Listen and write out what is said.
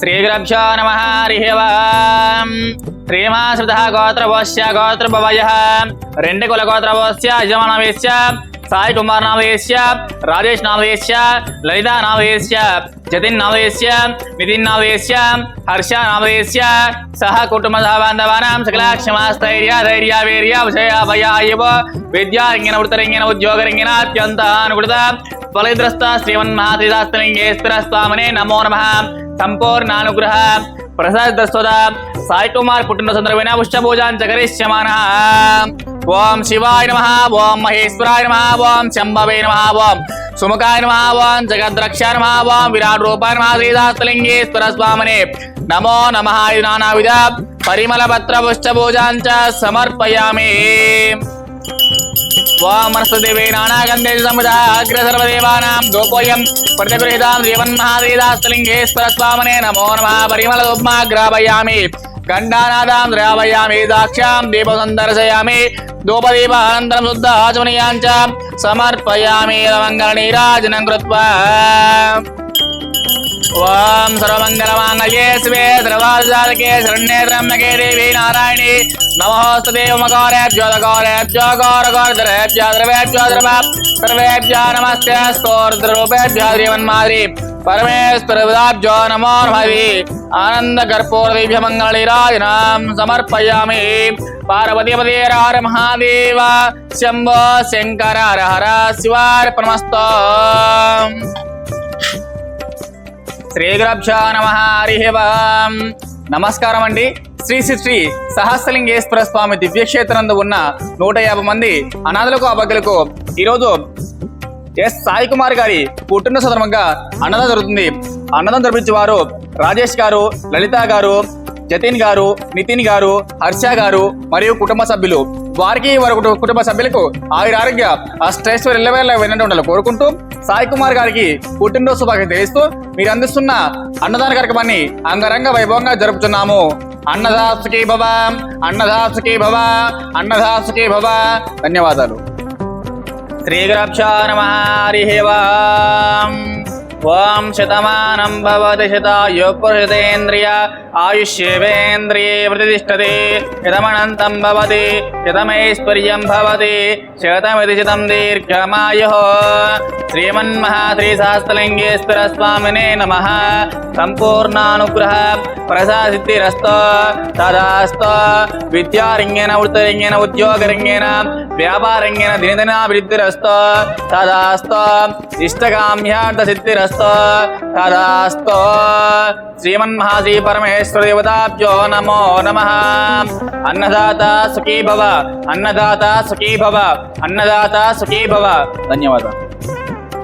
శ్రీగురభ్యో నమ హరి ఓం శ్రీమాశ్రిత గోత్రవోశ్య గోత్రభవయ రెండు కుల గోత్రవోశ్య యజమానవేశ్య సాయి కుమార్ నామయేశ్య రాజేష్ నామయేశ్య లలిత నామయేశ్య జతిన్ నామయేశ్య నితిన్ నామయేశ్య హర్ష నామయేశ్య సహ కుటుంబ బాంధవానాం సకలాక్షమాస్థైర్య ధైర్య వీర్య విషయ భయ భయాయవ విద్యారంగిన వృత్తరంగిన ఉద్యోగరంగిన అత్యంత అనుకృత ఫలిద్రస్త శ్రీమన్మహాత్రిదాస్తలింగేశ్వర స్వామినే నమో నమ. సంపూర్ణానుగ్రహ. ప్రసాదస్వద. సాయి కుమార్ పుట్టిన సందర్భమైన పుష్పభూజాన్ చకరిష్యమాన ఓం శివాయ నమ. ఓం మహేశ్వరాయ నమ. ఓం శంభవే నమ. ఓం సుముఖాయ నమ. ఓం జగద్రక్ష నమ. ఓం విరాట్ రూపాయ నమ. శ్రీదాస్తలింగేశ్వర స్వామినే నమో నమ. ఇది నానావిధ. పరిమళ పత్ర పుష్పభూజాన్ చ సమర్పయామి. వామనస్తదేవే నానాగంధే సముదాగ్ర సర్వదేవానాం గోపోయం ప్రతిగృహితాం శ్రీమన్మహాదేదాస్తలింగేశ్వర స్వామనే నమో నమ పరిమళ ఉప్మాగ్రాపయామి గండానాదాం ద్రావయామి దాక్ష్యాం దీపం దర్శయామి ధూపదీపానంతరం శుద్ధ ఆచమనీయాంచ సమర్పయామి మంగళ నీరాజనం కృత్వా ओम सर्वमंगलमांगल्ये शिवे सर्वार्धालके शरण्ये त्र्यम्बके देवी नारायणी नमोस्तुते उमकारेभ्यो द्रवेभ्यो सर्वेभ्यो नमस्ते स्तोर्द्ररूपेभ्यो श्रीमन्माद्रि परमेश्वरविदाभ्यो नमो नमहि आनन्दकर्पूरदिभ्यमङ्गलिराजनां समर्पयामि। महादेव शम्भो शङ्कर हर हर शिवार्पणमस्तु హర శ్రీ నమ హరి నమస్కారం అండి శ్రీ శ్రీ శ్రీ సహస్రలింగేశ్వర స్వామి దివ్యక్షేత్రంలో ఉన్న నూట యాభై మంది అనాథలకు అభగ్యులకు ఈరోజు ఎస్ సాయి కుమార్ గారి పుట్టిన సందర్భంగా అన్నదానం జరుగుతుంది. అన్నదానం జరిపించే వారు రాజేష్ గారు లలిత గారు జతిన్ గారు నితిన్ గారు హర్ష గారు మరియు కుటుంబ సభ్యులు. వారికి వారి కుటుంబ సభ్యులకు ఆయుర ఆరోగ్య అష్టైశ్వర్ ఎల్లవేళ వినండి ఉండాలి కోరుకుంటూ సాయి కుమార్ గారికి పుట్టినరోజు శుభాకాంక్షలు తెలుస్తూ మీరు అందిస్తున్న అన్నదాన కార్యక్రమాన్ని అంగరంగ వైభవంగా జరుపుతున్నాము. అన్నదాసుకి భవ అన్నదాసుకి భవ అన్నదాసుకి భవ. ధన్యవాదాలు. శ్రీగ్రాక్ష నమ హరి ఓం శతమానం భవతి శతాయు పురుషతేంద్రియ ఆయుష్యేవేంద్రియే ప్రతిష్టతే శతమనంతం భవతి శతమైశ్వర్యం భవతి శతమితి శతం దీర్ఘమాయు శ్రీమన్మహాశ్రీశాస్త్రలింగేశ్వర స్వామినే నమ సంపూర్ణానుగ్రహ ప్రసాదిద్ధిరస్తో తదాస్త విద్యారంగేన వృత్తరంగేన ఉద్యోగరంగేన వ్యాపారంగేన దినదినాభివృద్ధిరస్త తదాస్త ఇష్టకామ్యార్థ సిద్ధిరస్తో తదాస్తో శ్రీమన్మహాశ్రీ పరమేశ్వర దేవతాభ్యో నమో నమ అన్నదాత సుఖీ భవ అన్నదాత సుఖీ భవ అన్నదాత సుఖీ భవ ధన్యవాదాలు